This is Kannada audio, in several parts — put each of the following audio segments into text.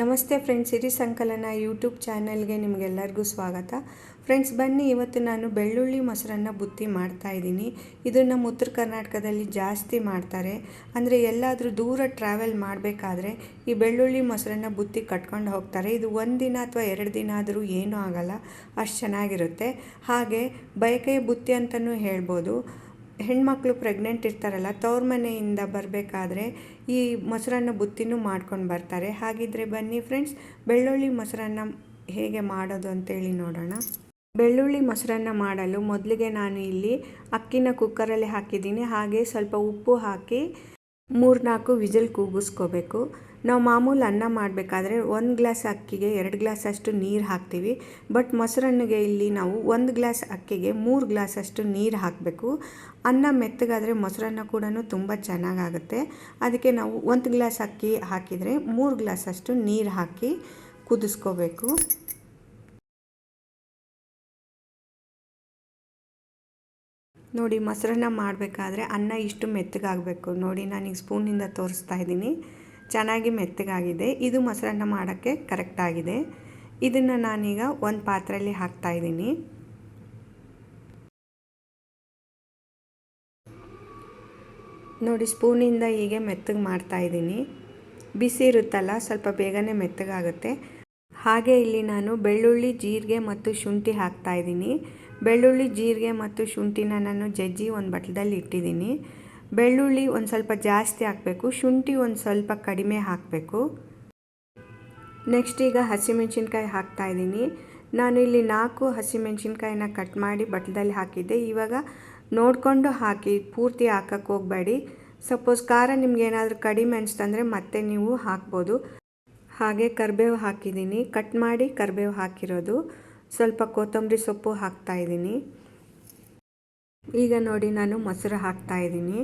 ನಮಸ್ತೆ ಫ್ರೆಂಡ್ಸ್ ಸಿರಿ ಸಂಕಲನ ಯೂಟ್ಯೂಬ್ ಚಾನಲ್ಗೆ ನಿಮಗೆಲ್ಲರಿಗೂ ಸ್ವಾಗತ. ಫ್ರೆಂಡ್ಸ್, ಬನ್ನಿ, ಇವತ್ತು ನಾನು ಬೆಳ್ಳುಳ್ಳಿ ಮೊಸರನ್ನು ಬುತ್ತಿ ಮಾಡ್ತಾ ಇದ್ದೀನಿ. ಇದನ್ನು ನಮ್ಮ ಉತ್ತರ ಕರ್ನಾಟಕದಲ್ಲಿ ಜಾಸ್ತಿ ಮಾಡ್ತಾರೆ. ಅಂದರೆ ಎಲ್ಲಾದರೂ ದೂರ ಟ್ರಾವೆಲ್ ಮಾಡಬೇಕಾದ್ರೆ ಈ ಬೆಳ್ಳುಳ್ಳಿ ಮೊಸರನ್ನು ಬುತ್ತಿ ಕಟ್ಕೊಂಡು ಹೋಗ್ತಾರೆ. ಇದು ಒಂದು ದಿನ ಅಥವಾ ಎರಡು ದಿನ ಆದರೂ ಏನೂ ಆಗಲ್ಲ, ಅಷ್ಟು ಚೆನ್ನಾಗಿರುತ್ತೆ. ಹಾಗೆ ಬಯಕೆಯ ಬುತ್ತಿ ಅಂತಲೂ ಹೇಳ್ಬೋದು. ಹೆಣ್ಮಕ್ಳು ಪ್ರೆಗ್ನೆಂಟ್ ಇರ್ತಾರಲ್ಲ, ತವ್ರ ಮನೆಯಿಂದ ಬರಬೇಕಾದ್ರೆ ಈ ಮೊಸರನ್ನ ಬುತ್ತಿನೂ ಮಾಡ್ಕೊಂಡು ಬರ್ತಾರೆ. ಹಾಗಿದ್ರೆ ಬನ್ನಿ ಫ್ರೆಂಡ್ಸ್ ಬೆಳ್ಳುಳ್ಳಿ ಮೊಸರನ್ನ ಹೇಗೆ ಮಾಡೋದು ಅಂತೇಳಿ ನೋಡೋಣ. ಬೆಳ್ಳುಳ್ಳಿ ಮೊಸರನ್ನ ಮಾಡಲು ಮೊದಲಿಗೆ ನಾನು ಇಲ್ಲಿ ಅಕ್ಕಿನ ಕುಕ್ಕರಲ್ಲಿ ಹಾಕಿದ್ದೀನಿ. ಹಾಗೆ ಸ್ವಲ್ಪ ಉಪ್ಪು ಹಾಕಿ ಮೂರ್ನಾಲ್ಕು ವಿಜಲ್ ಕೂಗಿಸ್ಕೋಬೇಕು. ನಾವು ಮಾಮೂಲು ಅನ್ನ ಮಾಡಬೇಕಾದ್ರೆ ಒಂದು ಗ್ಲಾಸ್ ಅಕ್ಕಿಗೆ ಎರಡು ಗ್ಲಾಸ್ ಅಷ್ಟು ನೀರು ಹಾಕ್ತೀವಿ. ಬಟ್ ಮೊಸರನ್ನಿಗೆ ಇಲ್ಲಿ ನಾವು ಒಂದು ಗ್ಲಾಸ್ ಅಕ್ಕಿಗೆ ಮೂರು ಗ್ಲಾಸ್ ಅಷ್ಟು ನೀರು ಹಾಕಬೇಕು. ಅನ್ನ ಮೆತ್ತಗಾದರೆ ಮೊಸರನ್ನ ಕೂಡ ತುಂಬ ಚೆನ್ನಾಗಾಗುತ್ತೆ. ಅದಕ್ಕೆ ನಾವು ಒಂದು ಗ್ಲಾಸ್ ಅಕ್ಕಿ ಹಾಕಿದರೆ ಮೂರು ಗ್ಲಾಸ್ ಅಷ್ಟು ನೀರು ಹಾಕಿ ಕುದಿಸ್ಕೋಬೇಕು. ನೋಡಿ, ಮೊಸರನ್ನ ಮಾಡಬೇಕಾದ್ರೆ ಅನ್ನ ಇಷ್ಟು ಮೆತ್ತಗಾಗಬೇಕು. ನೋಡಿ, ನಾನೀಗ ಸ್ಪೂನಿಂದ ತೋರಿಸ್ತಾ ಇದ್ದೀನಿ. ಚೆನ್ನಾಗಿ ಮೆತ್ತಗಾಗಿದೆ. ಇದು ಮೊಸರನ್ನ ಮಾಡೋಕ್ಕೆ ಕರೆಕ್ಟಾಗಿದೆ ಇದನ್ನು ನಾನೀಗ ಒಂದು ಪಾತ್ರೆಯಲ್ಲಿ ಹಾಕ್ತಾ ಇದ್ದೀನಿ. ನೋಡಿ, ಸ್ಪೂನಿಂದ ಹೀಗೆ ಮೆತ್ತಗೆ ಮಾಡ್ತಾ ಇದ್ದೀನಿ. ಬಿಸಿ ಇರುತ್ತಲ್ಲ, ಸ್ವಲ್ಪ ಬೇಗನೆ ಮೆತ್ತಗಾಗುತ್ತೆ. ಹಾಗೆ ಇಲ್ಲಿ ನಾನು ಬೆಳ್ಳುಳ್ಳಿ, ಜೀರಿಗೆ ಮತ್ತು ಶುಂಠಿ ಹಾಕ್ತಾ ಇದ್ದೀನಿ. ಬೆಳ್ಳುಳ್ಳಿ, ಜೀರಿಗೆ ಮತ್ತು ಶುಂಠಿನ ನಾನು ಜಜ್ಜಿ ಒಂದು ಬಟ್ಲದಲ್ಲಿ ಇಟ್ಟಿದ್ದೀನಿ. ಬೆಳ್ಳುಳ್ಳಿ ಒಂದು ಸ್ವಲ್ಪ ಜಾಸ್ತಿ ಹಾಕಬೇಕು, ಶುಂಠಿ ಒಂದು ಸ್ವಲ್ಪ ಕಡಿಮೆ ಹಾಕಬೇಕು. ನೆಕ್ಸ್ಟ್ ಈಗ ಹಸಿಮೆಣ್ಸಿನ್ಕಾಯಿ ಹಾಕ್ತಾ ಇದ್ದೀನಿ. ನಾನು ಇಲ್ಲಿ ನಾಲ್ಕು ಹಸಿಮೆಣ್ಸಿನ್ಕಾಯಿನ ಕಟ್ ಮಾಡಿ ಬಟ್ಲದಲ್ಲಿ ಹಾಕಿದ್ದೆ. ಇವಾಗ ನೋಡಿಕೊಂಡು ಹಾಕಿ, ಪೂರ್ತಿ ಹಾಕಕ್ಕೆ ಹೋಗಬೇಡಿ. ಸಪೋಸ್ ಖಾರ ನಿಮ್ಗೆ ಏನಾದರೂ ಕಡಿಮೆ ಅನಿಸ್ತಂದರೆ ಮತ್ತೆ ನೀವು ಹಾಕ್ಬೋದು. ಹಾಗೆ ಕರಿಬೇವು ಹಾಕಿದ್ದೀನಿ. ಕಟ್ ಮಾಡಿ ಕರಿಬೇವು ಹಾಕಿರೋದು. ಸ್ವಲ್ಪ ಕೊತ್ತಂಬರಿ ಸೊಪ್ಪು ಹಾಕ್ತಾ ಇದ್ದೀನಿ. ಈಗ ನೋಡಿ ನಾನು ಮೊಸರು ಹಾಕ್ತಾ ಇದ್ದೀನಿ.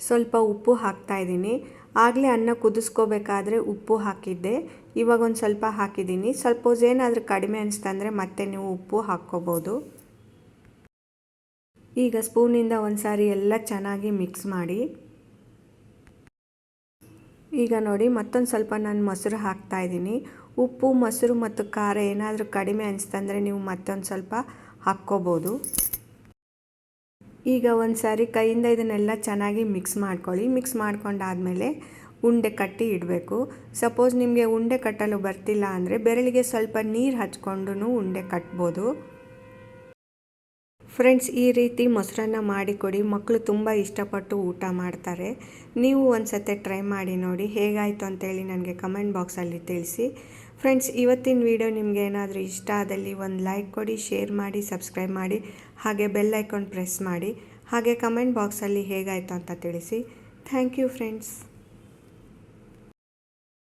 ಸ್ವಲ್ಪ ಉಪ್ಪು ಹಾಕ್ತಾ ಇದ್ದೀನಿ. ಆಗಲೇ ಅನ್ನ ಕುದಿಸ್ಕೋಬೇಕಾದ್ರೆ ಉಪ್ಪು ಹಾಕಿದ್ದೆ. ಇವಾಗ ಒಂದು ಸ್ವಲ್ಪ ಹಾಕಿದ್ದೀನಿ. ಸಲ್ಪೋಸ್ ಏನಾದರೂ ಕಡಿಮೆ ಅನಿಸ್ತಂದರೆ ಮತ್ತೆ ನೀವು ಉಪ್ಪು ಹಾಕ್ಕೋಬೋದು. ಈಗ ಸ್ಪೂನಿಂದ ಒಂದು ಸಾರಿ ಎಲ್ಲ ಚೆನ್ನಾಗಿ ಮಿಕ್ಸ್ ಮಾಡಿ. ಈಗ ನೋಡಿ ಮತ್ತೊಂದು ಸ್ವಲ್ಪ ನಾನು ಮೊಸರು ಹಾಕ್ತಾ ಇದ್ದೀನಿ. ಉಪ್ಪು, ಮೊಸರು ಮತ್ತು ಖಾರ ಏನಾದರೂ ಕಡಿಮೆ ಅನಿಸ್ತಂದರೆ ನೀವು ಮತ್ತೊಂದು ಸ್ವಲ್ಪ ಹಾಕ್ಕೋಬೋದು. ಈಗ ಒಂದು ಸಾರಿ ಕೈಯಿಂದ ಇದನ್ನೆಲ್ಲ ಚೆನ್ನಾಗಿ ಮಿಕ್ಸ್ ಮಾಡ್ಕೊಳ್ಳಿ. ಮಿಕ್ಸ್ ಮಾಡ್ಕೊಂಡಾದಮೇಲೆ ಉಂಡೆ ಕಟ್ಟಿ ಇಡಬೇಕು. ಸಪೋಸ್ ನಿಮಗೆ ಉಂಡೆ ಕಟ್ಟಲು ಬರ್ತಿಲ್ಲ ಅಂದರೆ ಬೆರಳಿಗೆ ಸ್ವಲ್ಪ ನೀರು ಹಚ್ಕೊಂಡು ಉಂಡೆ ಕಟ್ಬೋದು. ಫ್ರೆಂಡ್ಸ್ ಈ ರೀತಿ ಮೊಸರನ್ನ ಮಾಡಿಕೊಡಿ ಮಕ್ಕಳು ತುಂಬ ಇಷ್ಟಪಟ್ಟು ಊಟ ಮಾಡ್ತಾರೆ. ನೀವು ಒಂದು ಸತೆ ಟ್ರೈ ಮಾಡಿ ನೋಡಿ. ಹೇಗಾಯಿತು ಅಂತೇಳಿ ನನಗೆ ಕಮೆಂಟ್ ಬಾಕ್ಸಲ್ಲಿ ತಿಳಿಸಿ. ಫ್ರೆಂಡ್ಸ್ ಇವತ್ತಿನ ವಿಡಿಯೋ ನಿಮಗೆ ಏನಾದರೂ ಇಷ್ಟ ಆದಲ್ಲಿ ಒಂದು ಲೈಕ್ ಕೊಡಿ ಶೇರ್ ಮಾಡಿ ಸಬ್ಸ್ಕ್ರೈಬ್ ಮಾಡಿ, ಹಾಗೆ ಬೆಲ್ ಐಕಾನ್ ಪ್ರೆಸ್ ಮಾಡಿ, ಹಾಗೆ ಕಮೆಂಟ್ ಬಾಕ್ಸಲ್ಲಿ ಹೇಗಾಯಿತು ಅಂತ ತಿಳಿಸಿ. Thank you friends